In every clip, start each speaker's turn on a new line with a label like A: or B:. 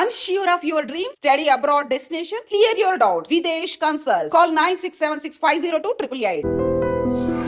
A: Unsure of your dream? Study abroad destination? Clear your doubts. Videsh Consult. Call 9676502888.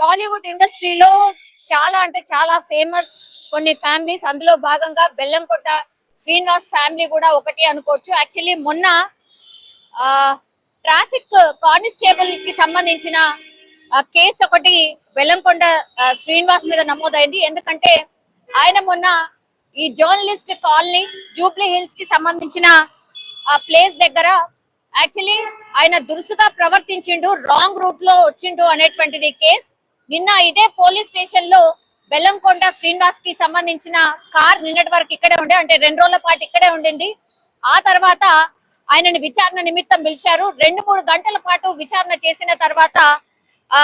B: Tollywood ఇండస్ట్రీలో చాలా అంటే చాలా famous కొన్ని ఫ్యామిలీస్ అందులో భాగంగా బెల్లంకొట్ట శ్రీనివాస్ ఫ్యామిలీ కూడా ఒకటి అనుకోవచ్చు. యాక్చువల్లీ మొన్న ట్రాఫిక్ కానిస్టేబుల్కి సంబంధించిన కేసు ఒకటి బెల్లంకొండ శ్రీనివాస్ మీద నమోదైంది. ఎందుకంటే ఆయన మొన్న ఈ జర్నలిస్ట్ కాలనీ జూబ్లీ హిల్స్కి సంబంధించిన ప్లేస్ దగ్గర యాక్చువల్లీ ఆయన దురుసుగా ప్రవర్తించిండు రాంగ్ రూట్లో వచ్చిండు అనేటువంటిది కేస్ నిన్న ఇదే పోలీస్ స్టేషన్లో బెల్లంకొండ శ్రీనివాస్కి సంబంధించిన కార్ నిన్నటి వరకు ఇక్కడే ఉండే అంటే రెండు రోజుల పాటు ఇక్కడే ఉండింది. ఆ తర్వాత ఆయనని విచారణ నిమిత్తం పిలిచారు. రెండు మూడు గంటల పాటు విచారణ చేసిన తర్వాత ఆ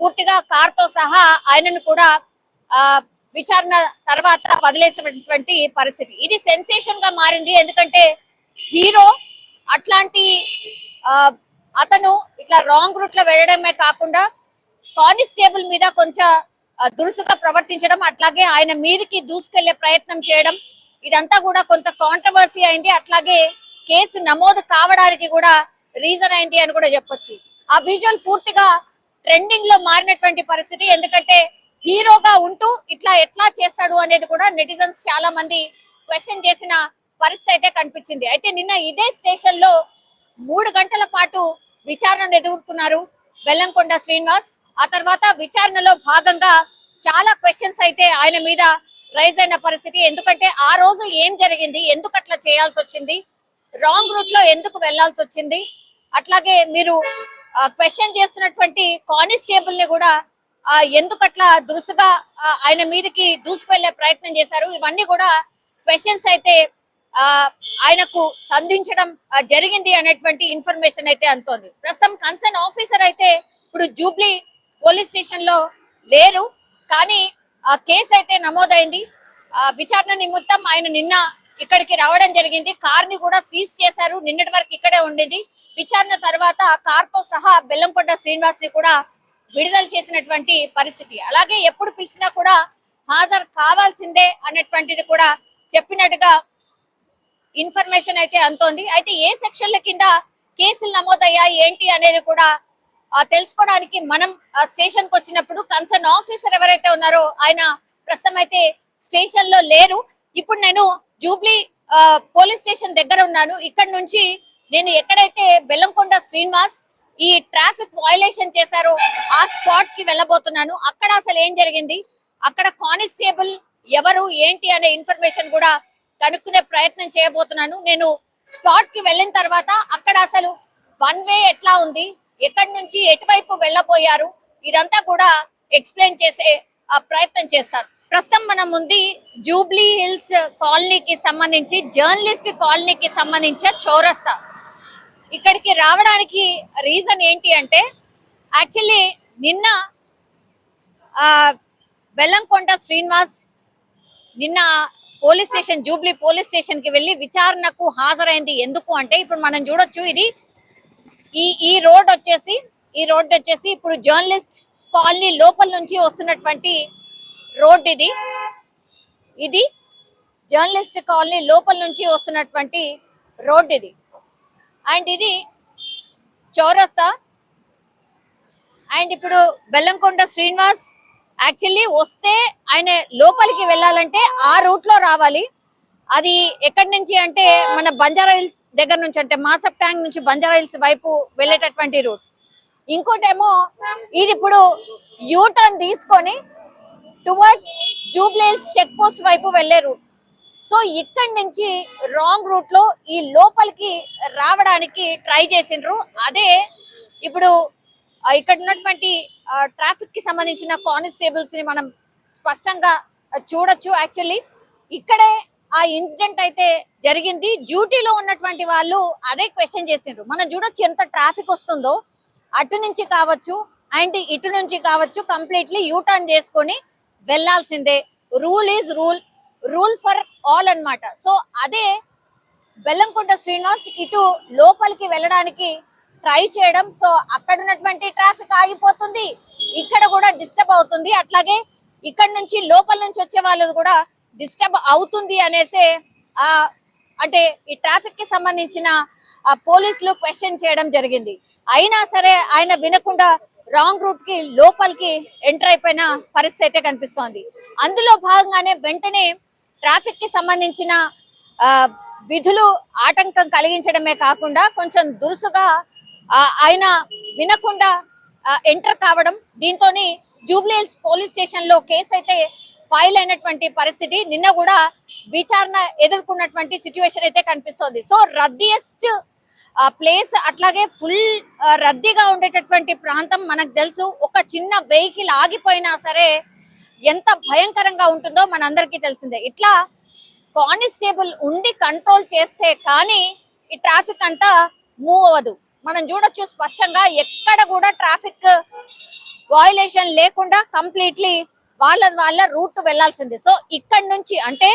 B: పూర్తిగా కార్తో సహా ఆయనను కూడా ఆ విచారణ తర్వాత వదిలేసినటువంటి పరిస్థితి. ఇది సెన్సేషన్గా మారింది. ఎందుకంటే హీరో అట్లాంటి ఆ, అతను ఇట్లా రాంగ్ రూట్లో వెళ్ళడమే కాకుండా కానిస్టేబుల్ మీద కొంచెం దురుసుగా ప్రవర్తించడం అట్లాగే ఆయన మీదకి దూసుకెళ్ళే ప్రయత్నం చేయడం ఇదంతా కూడా కొంత కాంట్రవర్సీ అయింది. అట్లాగే కేసు నమోదు కావడానికి కూడా రీజన్ అయింది అని కూడా చెప్పొచ్చు. ఆ విజువల్ పూర్తిగా ట్రెండింగ్లో మారినటువంటి పరిస్థితి. ఎందుకంటే హీరోగా ఉంటూ ఇట్లా ఎట్లా చేస్తాడు అనేది కూడా నెటిజన్స్ చాలా మంది క్వశ్చన్ చేసిన పరిస్థితి అయితే కనిపించింది. అయితే నిన్న ఇదే స్టేషన్లో మూడు గంటల పాటు విచారణ ఎదుర్కొన్నారు బెల్లంకొండ శ్రీనివాస్. ఆ తర్వాత విచారణలో భాగంగా చాలా క్వశ్చన్స్ అయితే ఆయన మీద రైజ్ అయిన పరిస్థితి. ఎందుకంటే ఆ రోజు ఏం జరిగింది? ఎందుకు అట్లా చేయాల్సి వచ్చింది? రాంగ్ రూట్లో ఎందుకు వెళ్ళాల్సి వచ్చింది? అట్లాగే మీరు క్వశ్చన్ చేస్తున్నటువంటి కానిస్టేబుల్ని కూడా ఆ, ఎందుకు అట్లా దురుసుగా ఆయన మీదకి దూసుకువెళ్ళే ప్రయత్నం చేశారు? ఇవన్నీ కూడా క్వశ్చన్స్ అయితే ఆ ఆయనకు సంధించడం జరిగింది అనేటువంటి ఇన్ఫర్మేషన్ అయితే అంతోంది ప్రస్తుతం కన్సర్న్ ఆఫీసర్ అయితే ఇప్పుడు జూబ్లీ పోలీస్ స్టేషన్లో లేరు. కానీ ఆ కేసు అయితే నమోదైంది. ఆ విచారణ నిమిత్తం ఆయన నిన్న ఇక్కడికి రావడం జరిగింది. కార్ని కూడా సీజ్ చేశారు. నిన్నటి వరకు ఇక్కడే ఉండేది. విచారణ తర్వాత కార్తో సహా బెల్లంకొండ శ్రీనివాస్ని కూడా విడుదల చేసినటువంటి పరిస్థితి. అలాగే ఎప్పుడు పిలిచినా కూడా హాజరు కావాల్సిందే అన్నటువంటిది కూడా చెప్పినట్టుగా ఇన్ఫర్మేషన్ అయితే అంతోంది. అయితే ఏ సెక్షన్ల కింద కేసులు నమోదయ్యాయి ఏంటి అనేది కూడా తెలుసుకోవడానికి మనం స్టేషన్కు వచ్చినప్పుడు కన్సర్న్ ఆఫీసర్ ఎవరైతే ఉన్నారో ఆయన ప్రస్తుతం అయితే స్టేషన్లో లేరు. ఇప్పుడు నేను జూబ్లీ పోలీస్ స్టేషన్ దగ్గర ఉన్నాను. ఇక్కడ నుంచి నేను ఎక్కడైతే బెల్లంకొండ శ్రీనివాస్ ఈ ట్రాఫిక్ వయలేషన్ చేశారో ఆ స్పాట్కి వెళ్ళబోతున్నాను. అక్కడ అసలు ఏం జరిగింది? అక్కడ కానిస్టేబుల్ ఎవరు ఏంటి అనే ఇన్ఫర్మేషన్ కూడా కనుక్కునే ప్రయత్నం చేయబోతున్నాను. నేను స్పాట్కి వెళ్ళిన తర్వాత అక్కడ అసలు వన్ వే ఎట్లా ఉంది? ఎక్కడి నుంచి ఎటువైపు వెళ్ళబోయారు? ఇదంతా కూడా ఎక్స్ప్లెయిన్ చేసే ప్రయత్నం చేస్తారు. ప్రస్తుతం మనం ఉంది జూబ్లీ హిల్స్ కాలనీకి సంబంధించి జర్నలిస్ట్ కాలనీకి సంబంధించిన చౌరస్తా. ఇక్కడికి రావడానికి రీజన్ ఏంటి అంటే యాక్చువల్లీ నిన్న బెల్లంకొండ శ్రీనివాస్ నిన్న పోలీస్ స్టేషన్ జూబ్లీ పోలీస్ స్టేషన్కి వెళ్ళి విచారణకు హాజరైంది. ఎందుకు అంటే ఇప్పుడు మనం చూడొచ్చు ఇది ఈ ఈ రోడ్ వచ్చేసి ఈ రోడ్ వచ్చేసి ఇప్పుడు జర్నలిస్ట్ కాలనీ లోపల నుంచి వస్తున్నటువంటి రోడ్ ఇది. ఇది జర్నలిస్ట్ కాలనీ లోపల నుంచి వస్తున్నటువంటి రోడ్ ఇది. అండ్ ఇది చౌరస్తా. అండ్ ఇప్పుడు బెల్లంకొండ శ్రీనివాస్ యాక్చువల్లీ వస్తే ఆయన లోపలికి వెళ్ళాలంటే ఆ రూట్లో రావాలి. అది ఎక్కడి నుంచి అంటే మన బంజారా హిల్స్ దగ్గర నుంచి అంటే మాసప్ ట్యాంక్ నుంచి బంజారా హిల్స్ వైపు వెళ్ళేటటువంటి రూట్. ఇంకోటేమో ఇది ఇప్పుడు యూ టర్న్ తీసుకొని towards Jubilee Hills check post వైపు వెళ్ళే రూట్. సో ఇక్కడి నుంచి రాంగ్ రూట్లో ఈ లోపలికి రావడానికి ట్రై చేసిండ్రు. అదే ఇప్పుడు ఇక్కడ ఉన్నటువంటి ట్రాఫిక్కి సంబంధించిన కానిస్టేబుల్స్ని మనం స్పష్టంగా చూడొచ్చు యాక్చువల్లీ ఇక్కడే ఆ ఇన్సిడెంట్ అయితే జరిగింది. డ్యూటీలో ఉన్నటువంటి వాళ్ళు అదే క్వశ్చన్ చేసిండ్రు. మనం చూడొచ్చు ఎంత ట్రాఫిక్ వస్తుందో. అటు నుంచి కావచ్చు అండ్ ఇటు నుంచి కావచ్చు కంప్లీట్లీ యూ టర్న్ చేసుకొని వెళ్ళాల్సిందే. Rule is rule. Rule for all అన్నమాట. సో అదే బెల్లంకొండ శ్రీనివాస్ ఇటు లోపలికి వెళ్ళడానికి ట్రై చేయడం. సో అక్కడ ఉన్నటువంటి ట్రాఫిక్ ఆగిపోతుంది. ఇక్కడ కూడా డిస్టర్బ్ అవుతుంది. అట్లాగే ఇక్కడ నుంచి లోపల నుంచి వచ్చే వాళ్ళు కూడా డిస్టర్బ్ అవుతుంది అనేసి అంటే ఈ ట్రాఫిక్కి సంబంధించిన ఆ పోలీసులు క్వశ్చన్ చేయడం జరిగింది. అయినా సరే ఆయన వినకుండా రాంగ్ రూట్కి లోపలికి ఎంటర్ అయిపోయిన పరిస్థితి అయితే కనిపిస్తోంది. అందులో భాగంగానే వెంటనే ట్రాఫిక్కి సంబంధించిన విధులు ఆటంకం కలిగించడమే కాకుండా కొంచెం దురుసుగా ఆయన వినకుండా ఎంటర్ కావడం దీంతో జూబ్లీహిల్స్ పోలీస్ స్టేషన్లో కేసు అయితే ఫైల్ అయినటువంటి పరిస్థితి. నిన్న కూడా విచారణ ఎదుర్కొన్నటువంటి సిచ్యువేషన్ అయితే కనిపిస్తోంది. సో రద్దీయెస్ట్ ప్లేస్ అట్లాగే ఫుల్ రద్దీగా ఉండేటటువంటి ప్రాంతం మనకు తెలుసు. ఒక చిన్న వెహికల్ ఆగిపోయినా సరే ఎంత భయంకరంగా ఉంటుందో మనందరికీ తెలిసిందే. ఇట్లా కానిస్టేబుల్ ఉండి కంట్రోల్ చేస్తే కానీ ఈ ట్రాఫిక్ అంతా మూవ్ అవ్వదు. మనం చూడొచ్చు స్పష్టంగా ఎక్కడ కూడా ట్రాఫిక్ వాయులేషన్ లేకుండా కంప్లీట్లీ వాళ్ళ వాళ్ళ రూట్ వెళ్ళాల్సింది సో ఇక్కడ నుంచి అంటే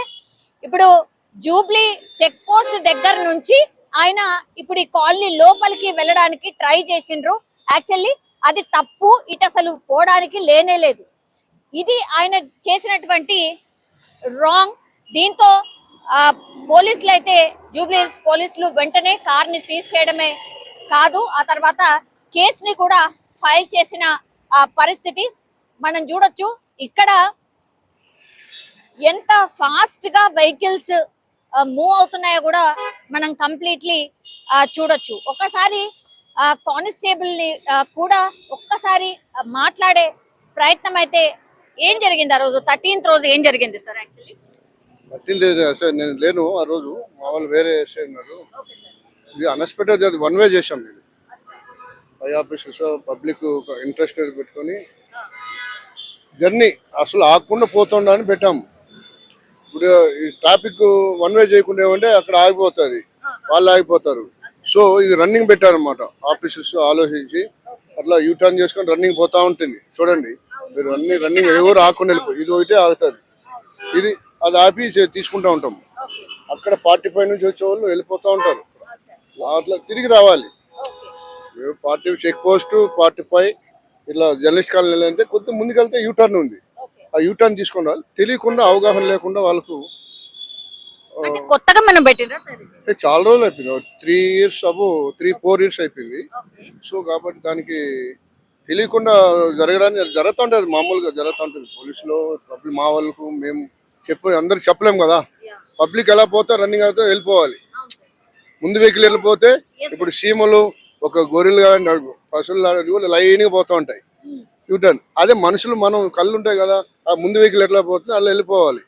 B: ఇప్పుడు జూబ్లీ చెక్ పోస్ట్ దగ్గర నుంచి ఆయన ఇప్పుడు ఈ కాలనీ లోపలికి వెళ్ళడానికి ట్రై చేసిండ్రు. యాక్చువల్లీ అది తప్పు. ఇటు అసలు పోవడానికి లేనే లేదు. ఇది ఆయన చేసినటువంటి రాంగ్. దీంతో ఆ, పోలీసులు అయితే జూబ్లీ పోలీసులు వెంటనే కార్ని సీజ్ చేయడమే కాదు ఆ తర్వాత కేసుని కూడా ఫైల్ చేసిన ఆ, పరిస్థితి మనం చూడొచ్చు. ఇక్కడ ఎంత ఫాస్ట్గా వెహికల్స్ మూవ్ అవుతున్నాయో కూడా మనం కంప్లీట్లీ చూడొచ్చు. ఒక్కసారి కానిస్టేబుల్ని కూడా ఒక్కసారి మాట్లాడే ప్రయత్నం అయితే ఏం జరిగింది ఆ రోజు? థర్టీన్త్ రోజు ఏం జరిగింది సార్ యాక్చువల్లీ
C: పట్టింది సార్ నేను లేను ఆ రోజు. మా వాళ్ళు వేరే ఉన్నారు. ఇది అన్ఎక్స్పెక్టెడ్ వన్ వే చేసాం నేను పై ఆఫీసర్స్ పబ్లిక్ ఇంట్రెస్టెడ్ పెట్టుకొని జర్నీ అసలు ఆగకుండా పోతుండ అని పెట్టాము ఇప్పుడు ఈ ట్రాఫిక్ వన్ వే చేయకుండా ఏమంటే అక్కడ ఆగిపోతుంది. వాళ్ళు ఆగిపోతారు. సో ఇది రన్నింగ్ పెట్టారనమాట ఆఫీసర్స్ ఆలోచించి అట్లా యూ టర్న్ చేసుకొని రన్నింగ్ పోతా ఉంటుంది. చూడండి. మీరు అన్ని రన్నింగ్ ఎవరు ఆకుండా వెళ్ళిపో ఇది ఒకటే ఆగుతుంది. ఇది అది ఆపి తీసుకుంటా ఉంటాం. అక్కడ ఫార్టీ ఫైవ్ నుంచి వచ్చే వాళ్ళు వెళ్ళిపోతూ ఉంటారు. అట్లా తిరిగి రావాలి. Forty check post forty five ఇట్లా జర్నలిస్ట్ కాలనీ అంటే కొద్దిగా ముందుకెళ్తే యూ టర్న్ ఉంది ఆ యూ టర్న్ తీసుకుని రావాలి తెలియకుండా అవగాహన లేకుండా వాళ్ళకు
B: కొత్తగా మనం
C: చాలా రోజులు అయిపోయింది. Three years about three four years అయిపోయింది. సో కాబట్టి దానికి తెలియకుండా జరగడానికి జరుగుతుంటుంది. మామూలుగా జరుగుతుంటుంది. పోలీసులో పబ్లిక్ మా వాళ్ళకు మేము చెప్పు అందరికి చెప్పలేము కదా. పబ్లిక్ ఎలా పోతే రన్నింగ్ అవుతే వెళ్ళిపోవాలి. ముందు వెహికల్ వెళ్ళిపోతే ఇప్పుడు సీమలు ఒక గొర్రెలు కానీ పశువులు లైన్గా పోతూ ఉంటాయి. యూటర్న్. అదే మనుషులు మనం కళ్ళు ఉంటాయి కదా ఆ ముందు వెహికల్ ఎట్లా పోతుంది అలా వెళ్ళిపోవాలి.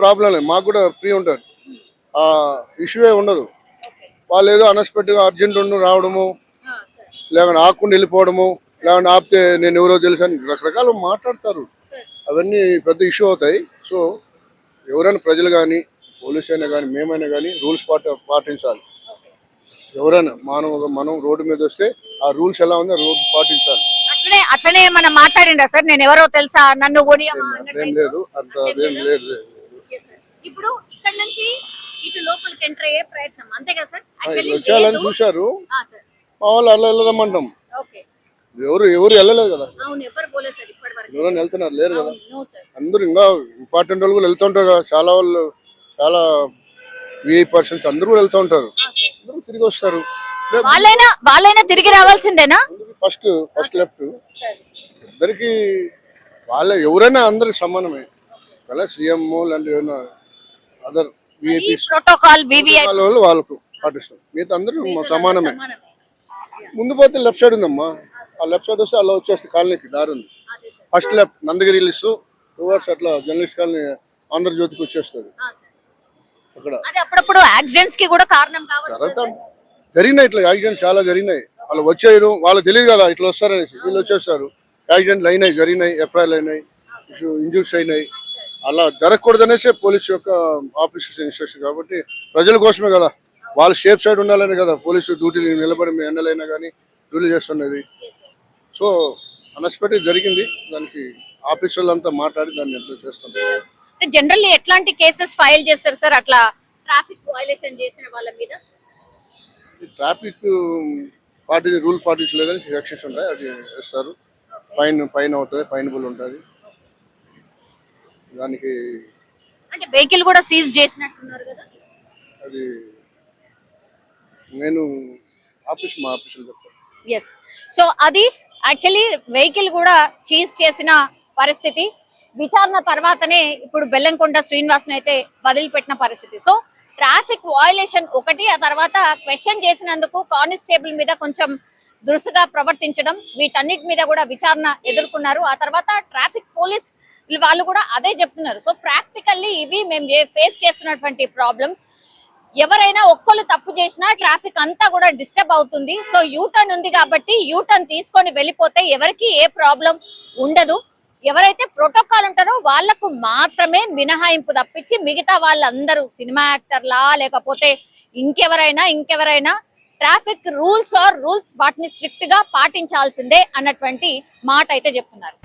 C: ప్రాబ్లం లేదు. మాకు కూడా ఫ్రీ ఉంటుంది ఆ ఇష్యూే ఉండదు. వాళ్ళు ఏదో అన్ఎక్స్పెక్టెడ్గా అర్జెంట్ ఉండి రావడము. లేకుంటే ఆకుండా వెళ్ళిపోవడము లేకుంటే ఆపితే నేను ఎవరో తెలుసు అని రకరకాలు మాట్లాడతారు. అవన్నీ పెద్ద ఇష్యూ అవుతాయి. సో ఎవరైనా ప్రజలు కానీ పోలీస్ అయినా కానీ మేమైనా కానీ రూల్స్ పాట పాటించాలి. ఎవరైనా మనం మనం రోడ్డు మీద వస్తే ఆ రూల్స్ ఎలా ఉందో రూల్స్ పాటించాలి.
B: అట్లనే అట్లనే మనం మాట్లాడిండ్రా సార్? నేను ఎవరో తెలుసా? నన్ను
C: అదేం లేదు అంత లేదు.
B: ఇప్పుడు ఇక్కడ నుంచి ఇటు లోపలికి ఎంటర్ అయ్యే ప్రయత్నం. అంతే కదా సార్?
C: వచ్చాలని చూశారు. మా వాళ్ళు అలా వెళ్ళరమ్మంటాం. ఎవరు ఎవరు వెళ్ళలేదు కదా. ఎవరైనా వెళ్తున్నారు లేరు కదా. అందరూ ఇంకా ఇంపార్టెంట్ వాళ్ళు కూడా వెళ్తుంటారు కదా. చాలా వాళ్ళు చాలా విఐ పర్సన్స్ అందరూ కూడా వెళ్తూ ఉంటారు అందరూ తిరిగి వస్తారు.
B: వాళ్ళైనా వాళ్ళైనా తిరిగి రావాల్సిందేనా?
C: ఫస్ట్ ఫస్ట్ లెఫ్ట్ ఇద్దరికి వాళ్ళ ఎవరైనా అందరికి సమానమే. అలా సీఎం లాంటి ఏమైనా అదర్
B: ప్రోటోకాల్
C: వాళ్ళు వాళ్ళకు పాటిస్తారు. మిగతా అందరూ సమానమే. ముందు పోతే లెఫ్ట్ సైడ్ ఉందమ్మా. ఆ లెఫ్ట్ సైడ్ వస్తే అలా వచ్చేస్తే కాలనీకి దారి ఉంది. First left Nandagiri hills towards అట్లా జర్నలిస్ట్ కాలనీ ఆంధ్రజ్యోతికి వచ్చేస్తుంది. అక్కడ.
B: అప్పుడప్పుడు యాక్సిడెంట్స్కి కూడా కారణం కావచ్చు
C: జరిగినాయి ఇట్లా యాక్సిడెంట్స్ చాలా జరిగినాయి. వాళ్ళు వచ్చారు వాళ్ళకి తెలియదు కదా ఇట్లా వస్తారనేసి వీళ్ళు వచ్చేస్తారు. యాక్సిడెంట్లు అయినాయి జరిగినాయి ఎఫ్ఐఆర్లు అయినాయి ఇంజూర్స్ అయినాయి. అలా జరగకూడదనేసే పోలీస్ యొక్క ఆఫీసర్స్ ఇన్స్ట్రక్షన్ కాబట్టి ప్రజల కోసమే కదా. వాళ్ళు సేఫ్ సైడ్ ఉండాలనే కదా పోలీసు డ్యూటీలు నిలబడి మీ ఎండలైనా కానీ డ్యూటీ చేస్తున్నది. సో అనస్పెక్టెడ్ జరిగింది. దానికి ఆఫీసర్లు అంతా మాట్లాడి దాన్ని ఎంత చేస్తున్నారు
B: జనరల్లీ ఎట్లాంటి కేసెస్ ఫైల్ చేస్తారు సార్? అట్లా ట్రాఫిక్ వైలేషన్ చేసిన వాళ్ళ మీద?
C: ట్రాఫిక్ పార్టీ రూల్ పాటించలేదని సెక్షన్స్ ఉంటాయి అది వేస్తారు. ఫైన్ ఫైన్ అవుతుంది ఫైనబుల్ ఉంటుంది. దానికి
B: అంటే వెహికల్ కూడా సీజ్ చేసినట్టున్నారు కదా?
C: అది నేను ఆఫీస్ మా ఆఫీసులో చెప్తాను.
B: ఎస్ సో అది యాక్చువల్లీ వెహికల్ కూడా చీజ్ చేసిన పరిస్థితి. విచారణ తర్వాతనే ఇప్పుడు బెల్లంకొండ శ్రీనివాస్ అయితే వదిలిపెట్టిన పరిస్థితి. సో ట్రాఫిక్ వాయులేషన్ ఒకటి ఆ తర్వాత క్వశ్చన్ చేసినందుకు కానిస్టేబుల్ మీద కొంచెం దురుసుగా ప్రవర్తించడం వీటన్నిటి మీద కూడా విచారణ ఎదుర్కొన్నారు. ఆ తర్వాత ట్రాఫిక్ పోలీస్ వాళ్ళు కూడా అదే చెప్తున్నారు. సో ప్రాక్టికల్లీ ఇవి మేము ఫేస్ చేస్తున్నటువంటి ప్రాబ్లమ్స్. ఎవరైనా ఒక్కరు తప్పు చేసినా ట్రాఫిక్ అంతా కూడా డిస్టర్బ్ అవుతుంది. సో యూటర్న్ ఉంది కాబట్టి యూటర్న్ తీసుకొని వెళ్ళిపోతే ఎవరికి ఏ ప్రాబ్లం ఉండదు. ఎవరైతే ప్రోటోకాల్ ఉంటారో వాళ్ళకు మాత్రమే మినహాయింపు తప్పించి మిగతా వాళ్ళందరూ సినిమా యాక్టర్లా లేకపోతే ఇంకెవరైనా ఇంకెవరైనా ట్రాఫిక్ రూల్స్ ఆర్ రూల్స్ వాటిని స్ట్రిక్ట్గా పాటించాల్సిందే అన్నటువంటి మాట అయితే చెప్తున్నారు.